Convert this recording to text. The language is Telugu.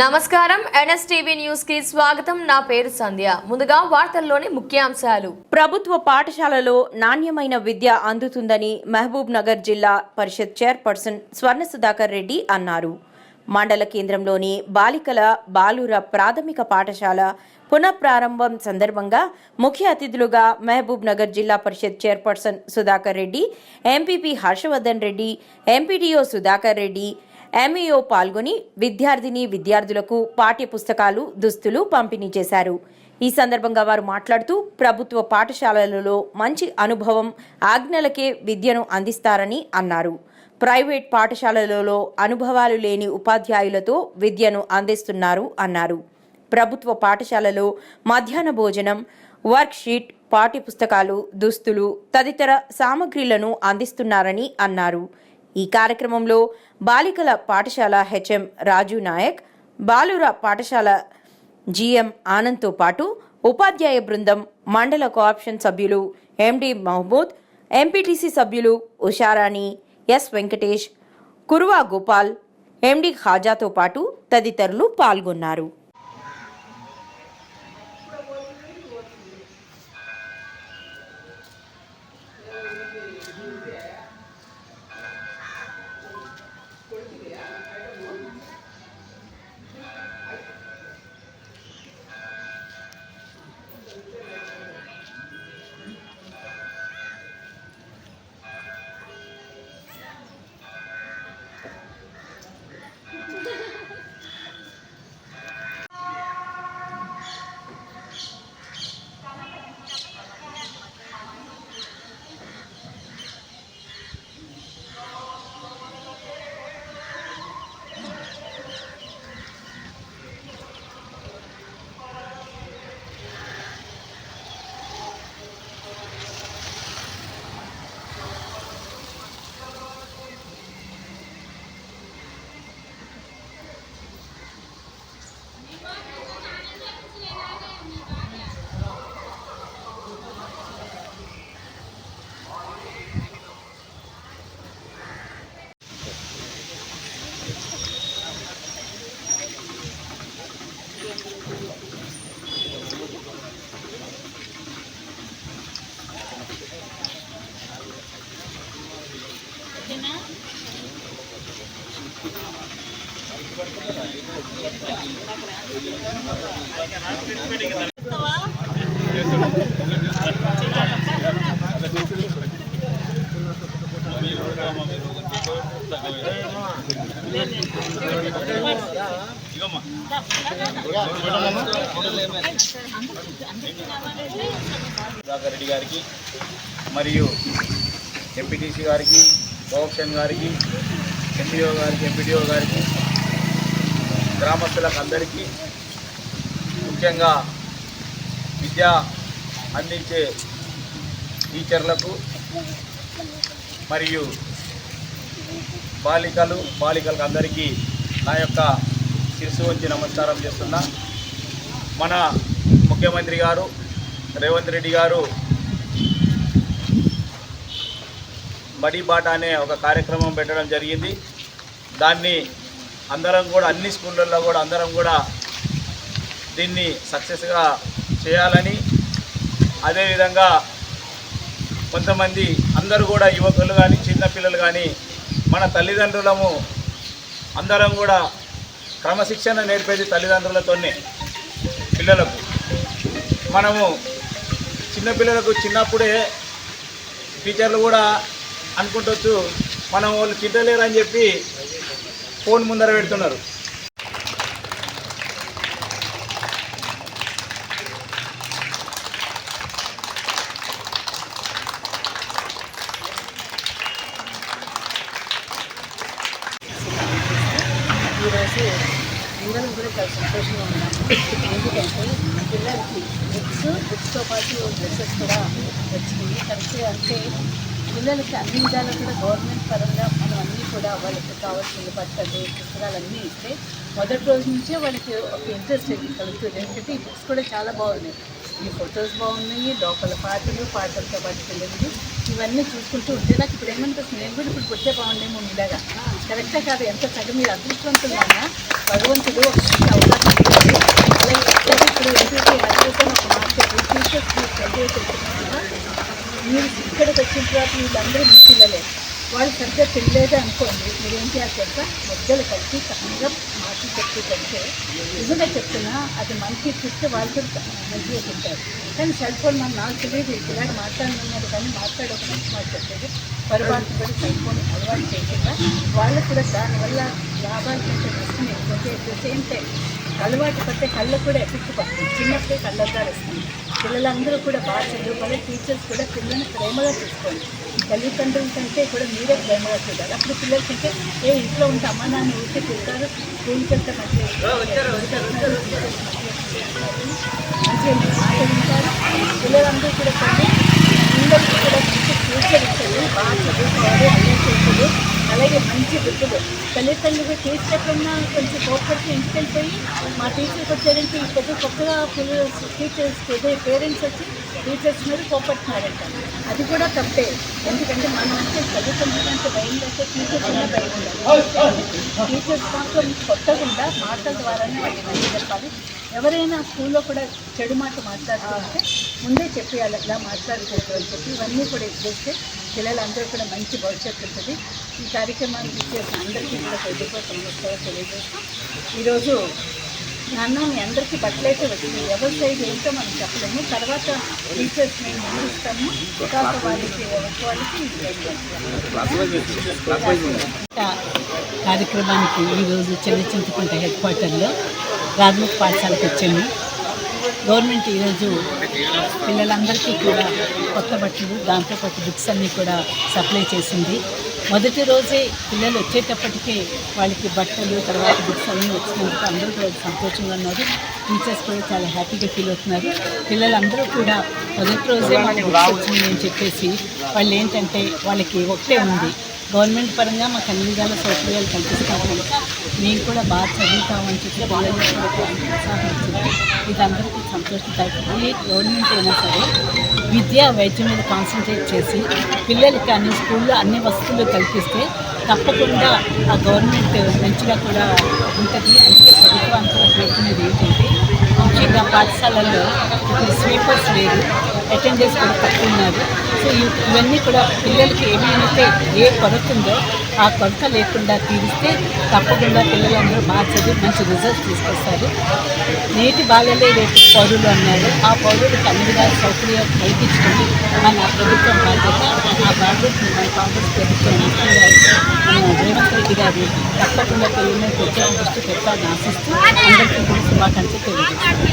నమస్కారం. ఎన్ఎస్టీవీ న్యూస్కి స్వాగతం. నా పేరు సంధ్య. ముందుగా వార్తల్లోని ముఖ్యాంశాలు. ప్రభుత్వ పాఠశాలలో నాణ్యమైన విద్య అందుతుందని మహబూబ్ నగర్ జిల్లా పరిషత్ చైర్పర్సన్ స్వర్ణ సుధాకర్ రెడ్డి అన్నారు. మండల కేంద్రంలోని బాలికల బాలుర ప్రాథమిక పాఠశాల పునఃప్రారంభం సందర్భంగా ముఖ్య అతిథులుగా మహబూబ్ నగర్ జిల్లా పరిషత్ chairperson Sudhakar Reddy MPP Harshavardhan Reddy MPDO Sudhakar Reddy MEO పాల్గొని విద్యార్థిని విద్యార్థులకు పాఠ్య పుస్తకాలు దుస్తులు పంపిణీ చేశారు. ఈ సందర్భంగా వారు మాట్లాడుతూ ప్రభుత్వ పాఠశాలలలో మంచి అనుభవం ఆజ్ఞలకే విద్యను అందిస్తారని అన్నారు. ప్రైవేట్ పాఠశాలలలో అనుభవాలు లేని ఉపాధ్యాయులతో విద్యను అందిస్తున్నారు అన్నారు. ప్రభుత్వ పాఠశాలలో మధ్యాహ్న భోజనం వర్క్ షీట్ పాఠ్యపుస్తకాలు దుస్తులు తదితర సామగ్రిలను అందిస్తున్నారని అన్నారు. ఈ కార్యక్రమంలో బాలికల పాఠశాల హెచ్ఎం రాజు నాయక్ బాలుర పాఠశాల జిఎం ఆనంద్తో పాటు ఉపాధ్యాయ బృందం మండల కోఆప్షన్ సభ్యులు ఎండి మహమూద్ ఎంపీటీసీ సభ్యులు ఉషారాణి ఎస్ వెంకటేష్ కురువా గోపాల్ ఎండి ఖాజాతో పాటు తదితరులు పాల్గొన్నారు. సుధాకర్ రెడ్డి గారికి మరియు ఎంపీటీసీ గారికి కోఆప్షన్ గారికి ఎంపీఓ గారికి ఎంపీడీఓ గారికి గ్రామస్తులకు అందరికీ ముఖ్యంగా విద్య అందించే టీచర్లకు మరియు బాలికలు బాలికలకు అందరికీ నా యొక్క శిరసు వచ్చి నమస్కారం చేస్తున్నా. మన ముఖ్యమంత్రి గారు రేవంత్ రెడ్డి గారు బడి బాట అనే ఒక కార్యక్రమం పెట్టడం జరిగింది. దాన్ని అందరం కూడా అన్ని స్కూళ్ళల్లో కూడా అందరం కూడా దీన్ని సక్సెస్గా చేయాలని అదేవిధంగా కొంతమంది అందరూ కూడా యువకులు కానీ చిన్నపిల్లలు కానీ మన తల్లిదండ్రులము అందరం కూడా క్రమశిక్షణ నేర్పేది తల్లిదండ్రులతోనే పిల్లలకు. మనము చిన్నపిల్లలకు చిన్నప్పుడే టీచర్లు కూడా అనుకుంటొచ్చు మనం వాళ్ళు తిట్టలేరని అని చెప్పి ఫోన్ ముందర పెడుతున్నారు. ఈరోజు అందరం కూడా చాలా సంతోషంగా ఉన్నాము. ఎందుకంటే పిల్లలకి బుక్స్ బుక్స్తో పాటు డ్రెస్సెస్ కూడా వచ్చింది కరెక్ట్ అంటే పిల్లలకి అన్ని విధాలు కూడా గవర్నమెంట్ పరంగా మనం అన్నీ కూడా వాళ్ళకి కావాల్సిన బట్టలు పుస్తకాలు అన్నీ ఇస్తే మొదటి రోజు నుంచే వాళ్ళకి ఒక ఇంట్రెస్ట్ కలుగుతుంది. ఎందుకంటే ఈ బుక్స్ కూడా చాలా బాగున్నాయి. ఈ ఫొటోస్ బాగున్నాయి లోపల పాటలు పాటలతో పాటు పిల్లలకి ఇవన్నీ చూసుకుంటూ ఉంటే నాకు ఇప్పుడు ఏమనిపిస్తుంది? నేను కూడా ఇప్పుడు పుట్టే బాగుండేమో ఇలాగా కరెక్టే కాదు ఎంత చక్కగా మీరు అదృష్టవంతులన్నా భగవంతుడు ఒక మంచి అవకాశం అలాగే ఇప్పుడు ఏంటంటే అద్భుతం ఒక మార్కెట్ చెప్పి టీచర్స్ చదివే మీరు ఇక్కడికి వచ్చిన తర్వాత వీళ్ళందరూ మీ పిల్లలే వాళ్ళు సరిగ్గా తినలేదు అనుకోండి మీరు ఏం చేయాలి తెలుసా మొగ్గలు కలిసి చక్కగా మాటలు చెప్తూ కంటే నిజంగా చెప్తున్నా అది మంచి చూస్తే వాళ్ళు కూడా మంచిగా తింటారు కానీ సెల్ ఫోన్ మనం నాకు తెలియదు ఇలాగ మాట్లాడుతున్నారు కానీ మాట్లాడే ఒక మంచి మాట చెప్పేది పొరపాటు పడి సెల్ ఫోన్ అలవాటు చేయకుండా వాళ్ళకు కూడా దానివల్ల లాభాలు కంటే నష్టం ఎక్కువ ఎట్ ద సేమ్ టైం అలవాటు పడితే కళ్ళకు కూడా ఎఫెక్ట్ పడుతుంది చిన్నప్పుడే కళ్ళద్దాలు వస్తుంది పిల్లలందరూ కూడా బాగా చదువుకోవాలి. టీచర్స్ కూడా పిల్లల్ని ప్రేమగా చూసుకోండి తల్లిదండ్రుల కంటే కూడా మీరే ప్రేమగా చూడాలి. అప్పుడు పిల్లల కంటే ఏ ఇంట్లో ఉంటే అమ్మ నాన్న ఊరికే తింటారు స్కూల్కి వెళ్తే మంచిగా మంచిగా మాట్లాడుతారు పిల్లలందరూ కూడా కొన్ని అందరికీ కూడా మంచి ఫ్యూచర్ ఇచ్చారు బాగా చదువుకోవాలి. అన్నీ చేసేది. అలాగే మంచి వృద్ధులు తల్లిదండ్రులు తీసుకెళ్ళినా కొంచెం కోపడితే ఇంటికి వెళ్ళిపోయి మా టీచర్కి వచ్చారంటే ఈ పెద్ద కొత్తగా పిల్లలు టీచర్స్ పెద్ద పేరెంట్స్ వచ్చి టీచర్స్ మీద కోపడుతున్నారంట. అది కూడా తప్పే. ఎందుకంటే మనం అంటే చదువుకుంటున్నంత భయం లేకపోతే టీచర్స్ ఉన్న భయం ఉండాలి టీచర్స్ మాత్రం కొత్తకుండా మాటల ద్వారానే వాళ్ళకి చెప్పాలి. ఎవరైనా స్కూల్లో కూడా చెడు మాట మాట్లాడుతుంటే ముందే చెప్పేయాలి అట్లా మాట్లాడకూడదు అని చెప్పి ఇవన్నీ కూడా చేస్తే పిల్లలందరూ కూడా మంచి భవిష్యత్తు ఉంటుంది. ఈ కార్యక్రమాన్ని ఇచ్చేసి అందరికీ కూడా హృదయపూర్వక నమస్కారం తెలియజేస్తాం ఈరోజు నాన్న మీ అందరికీ బట్టలైతే అయితే వచ్చింది ఎవరి సైజ్ ఏంటో మనం చెప్పలేము. తర్వాత టీచర్స్ మేము ముందుస్తాము తర్వాత వాళ్ళకి వాళ్ళకి కార్యక్రమానికి ఈరోజు చిన్న చింతకుంట హెడ్ క్వార్టర్లో ప్రాథమిక పాఠశాలకు వచ్చాము. గవర్నమెంట్ ఈరోజు పిల్లలందరికీ కూడా కొత్త బట్టలు దాంతోపాటు బుక్స్ అన్నీ కూడా సప్లై చేసింది. మొదటి రోజే పిల్లలు వచ్చేటప్పటికే వాళ్ళకి బట్టలు తర్వాత బుక్స్ అన్నీ వచ్చినందుకు అందరూ కూడా సంతోషంగా ఉన్నారు. టీచర్స్ కూడా చాలా హ్యాపీగా ఫీల్ అవుతున్నారు. పిల్లలందరూ కూడా మొదటి రోజే మాకు బుక్స్ వచ్చింది అని చెప్పేసి వాళ్ళు ఏంటంటే వాళ్ళకి ఒకటే ఉంది. గవర్నమెంట్ పరంగా మాకు అన్ని విధాల సౌకర్యాలు కల్పిస్తామని మేము కూడా బాగా చదువుతామని చెప్పి పిల్లలు కూడా చాలా ఉత్సాహం వచ్చింది ఇది అందరికీ సంతోషదాయకం ఏ గవర్నమెంట్ అయినా సరే విద్య వైద్యం మీద కాన్సన్ట్రేట్ చేసి పిల్లలకి అన్ని స్కూల్లో అన్ని వసతులు కల్పిస్తే తప్పకుండా ఆ గవర్నమెంట్ మంచిగా కూడా ఉంటుంది. అందుకే ప్రభుత్వానికి కూడా కోరుకునేది ఏంటంటే ముఖ్యంగా పాఠశాలల్లో ఇప్పుడు స్వీపర్స్ లేదు అటెండెన్స్ కూడా తక్కువ ఉన్నారు. సో ఇవన్నీ కూడా పిల్లలకి ఏమైనా ఏ కొరత ఉందో ఆ కొరత లేకుండా తీరిస్తే తప్పకుండా పిల్లలందరూ బాగా చదివి మంచి రిజల్ట్స్ తీసుకొస్తారు. నేటి బాలలే రేపు పౌరులు అన్నారు. ఆ పౌరులకు అన్ని విధాల సౌకర్యాలు కల్పించడం మన ప్రభుత్వం బాధ్యత ఆ బాధ్యత మన కాంగ్రెస్ ప్రభుత్వం ముఖ్యంగా రేవంత్ రెడ్డి గారు తప్పకుండా పిల్లలను ప్రత్యేక దృష్టి పెట్టాలని ఆశిస్తూ అందరికీ కూడా శుభాకాంక్షలు తెలియజేస్తారు